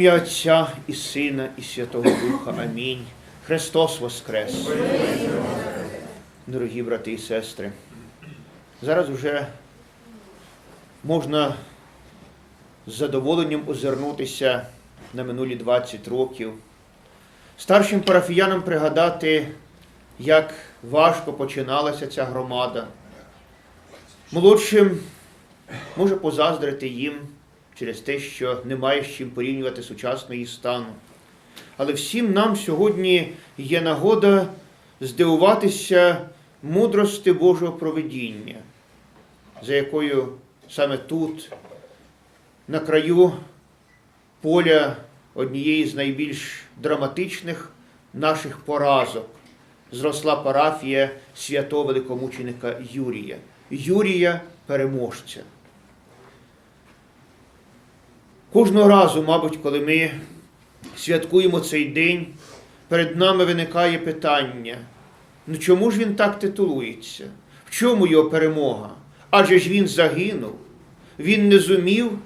ім'я Отця і Сина, і Святого Духа. Амінь. Христос Воскрес! Дорогі брати і сестри, зараз уже можна з задоволенням озирнутися на минулі 20 років. Старшим парафіянам пригадати, як важко починалася ця громада. Молодшим може позаздрити їм через те, що немає з чим порівнювати сучасний її стану. Але всім нам сьогодні є нагода здивуватися мудрости Божого проведіння, за якою саме тут, на краю поля однієї з найбільш драматичних наших поразок, зросла парафія святого великомученика Юрія, Юрія переможця. Кожного разу, мабуть, коли ми святкуємо цей день, перед нами виникає питання: ну чому ж він так титулується? В чому його перемога? Адже ж він загинув, він не зумів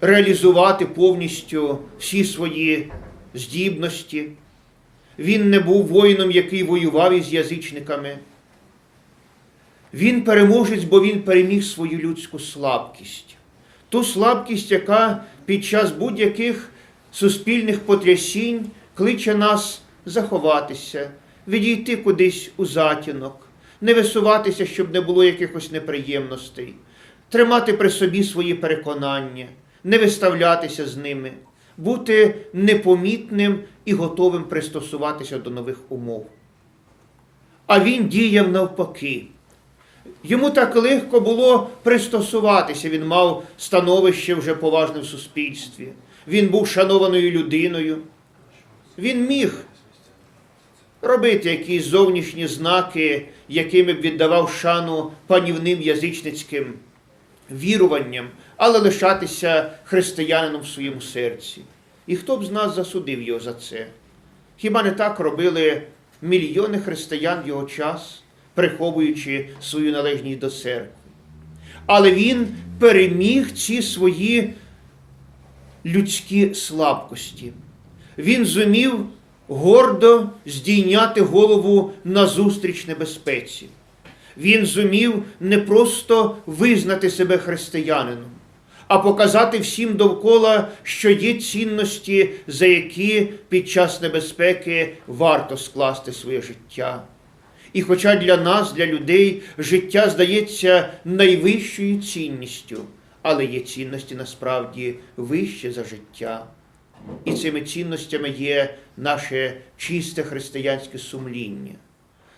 реалізувати повністю всі свої здібності. Він не був воїном, який воював із язичниками. Він переможець, бо він переміг свою людську слабкість. Ту слабкість, яка під час будь-яких суспільних потрясінь кличе нас заховатися, відійти кудись у затінок, не висуватися, щоб не було якихось неприємностей, тримати при собі свої переконання, не виставлятися з ними, бути непомітним і готовим пристосуватися до нових умов. А він діяв навпаки. Йому так легко було пристосуватися. Він мав становище вже поважне в суспільстві. Він був шанованою людиною. Він міг робити якісь зовнішні знаки, якими б віддавав шану панівним язичницьким віруванням, але лишатися християнином в своєму серці. І хто б з нас засудив його за це? Хіба не так робили мільйони християн його час? Приховуючи свою належність до церкви. Але він переміг ці свої людські слабкості. Він зумів гордо здійняти голову назустріч небезпеці. Він зумів не просто визнати себе християнином, а показати всім довкола, що є цінності, за які під час небезпеки варто скласти своє життя. І хоча для нас, для людей, життя здається найвищою цінністю, але є цінності насправді вище за життя. І цими цінностями є наше чисте християнське сумління,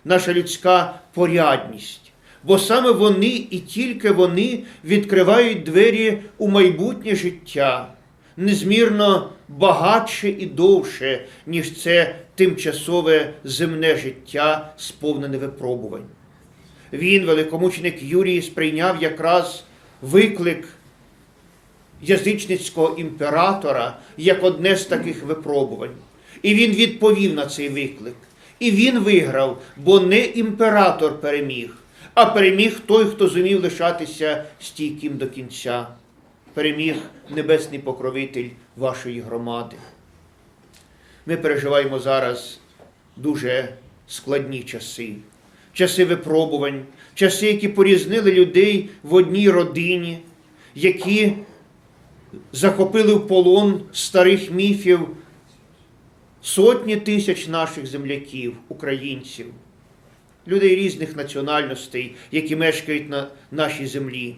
наша людська порядність. Бо саме вони і тільки вони відкривають двері у майбутнє життя, незмірно багатше і довше, ніж це тимчасове земне життя, сповнене випробувань. Він, великомученик Юрій, сприйняв якраз виклик язичницького імператора як одне з таких випробувань. І він відповів на цей виклик. І він виграв, бо не імператор переміг, а переміг той, хто зумів лишатися стійким до кінця. Переміг небесний покровитель вашої громади. Ми переживаємо зараз дуже складні часи, часи випробувань, часи, які порізнили людей в одній родині, які захопили в полон старих міфів сотні тисяч наших земляків, українців, людей різних національностей, які мешкають на нашій землі.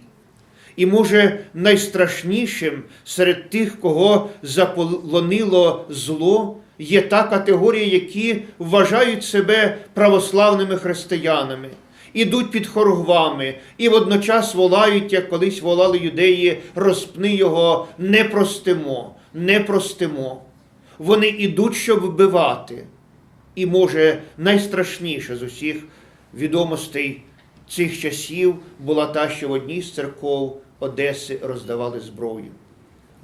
І, може, найстрашнішим серед тих, кого заполонило зло, є та категорія, які вважають себе православними християнами, ідуть під хоргвами і водночас волають, як колись волали юдеї, розпни його, не простимо, не простимо. Вони ідуть, щоб вбивати. І, може, найстрашніше з усіх відомостей цих часів була та, що в одній з церков Одеси роздавали зброю.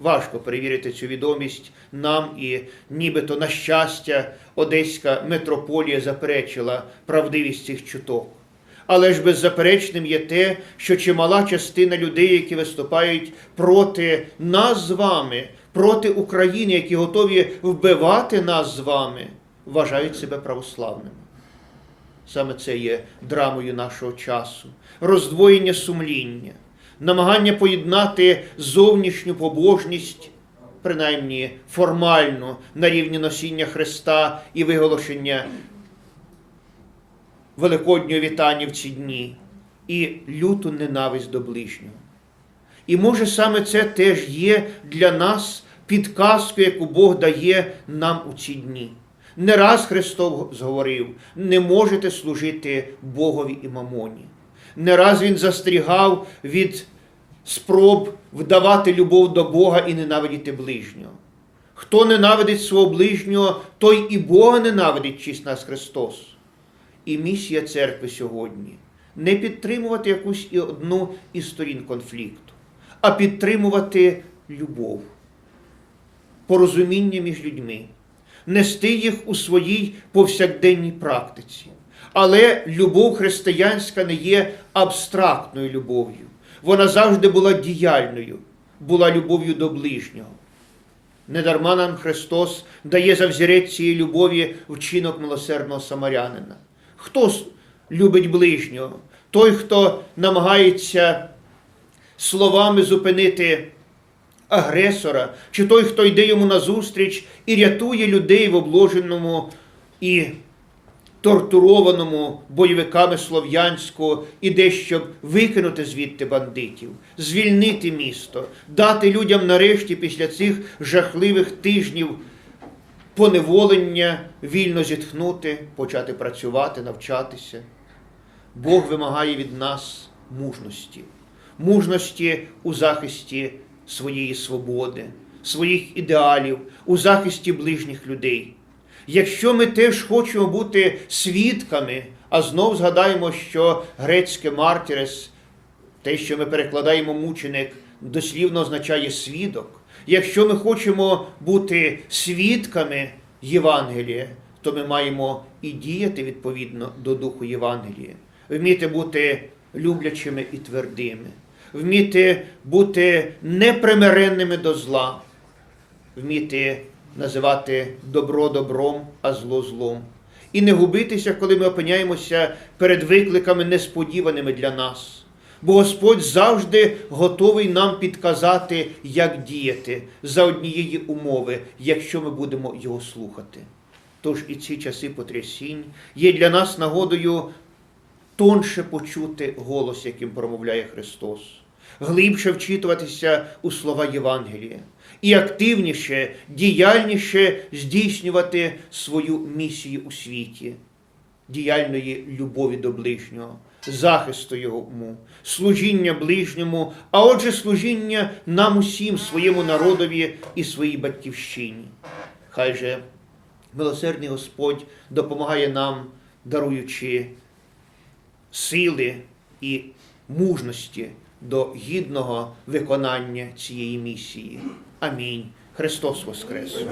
Важко перевірити цю відомість нам і нібито на щастя Одеська митрополія заперечила правдивість цих чуток. Але ж беззаперечним є те, що чимала частина людей, які виступають проти нас з вами, проти України, які готові вбивати нас з вами, вважають себе православними. Саме це є драмою нашого часу, роздвоєння сумління, намагання поєднати зовнішню побожність, принаймні формально, на рівні носіння Христа і виголошення Великоднього вітання в ці дні, і люту ненависть до ближнього. І може саме це теж є для нас підказкою, яку Бог дає нам у ці дні. Не раз Христос зговорив, не можете служити Богові і мамоні. Не раз Він застерігав від спроб вдавати любов до Бога і ненавидіти ближнього. Хто ненавидить свого ближнього, той і Бога ненавидить, чисть нас Христос. І місія церкви сьогодні не підтримувати якусь і одну із сторін конфлікту, а підтримувати любов, порозуміння між людьми, нести їх у своїй повсякденній практиці. Але любов християнська не є абстрактною любов'ю. Вона завжди була діяльною, була любов'ю до ближнього. Недарма нам Христос дає за взірець цієї любові вчинок милосердного самарянина. Хто любить ближнього? Той, хто намагається словами зупинити агресора, чи той, хто йде йому назустріч і рятує людей в обложеному і тортурованому бойовиками Слов'янську, іде, щоб викинути звідти бандитів, звільнити місто, дати людям нарешті після цих жахливих тижнів поневолення вільно зітхнути, почати працювати, навчатися. Бог вимагає від нас мужності, мужності у захисті своєї свободи, своїх ідеалів, у захисті ближніх людей. Якщо ми теж хочемо бути свідками, а знов згадаємо, що грецьке мартірес, те, що ми перекладаємо мученик, дослівно означає свідок. Якщо ми хочемо бути свідками Євангелія, то ми маємо і діяти відповідно до духу Євангелія, вміти бути люблячими і твердими, вміти бути непримиренними до зла, вміти називати добро добром, а зло злом. І не губитися, коли ми опиняємося перед викликами несподіваними для нас. Бо Господь завжди готовий нам підказати, як діяти за однієї умови, якщо ми будемо його слухати. Тож і ці часи потрясінь є для нас нагодою тонше почути голос, яким промовляє Христос, глибше вчитуватися у слова Євангелія і активніше, діяльніше здійснювати свою місію у світі, діяльної любові до ближнього, захисту йому, служіння ближньому, а отже, служіння нам усім, своєму народові і своїй батьківщині. Хай же милосердний Господь допомагає нам, даруючи сили і мужності до гідного виконання цієї місії. Амінь. Христос Воскрес!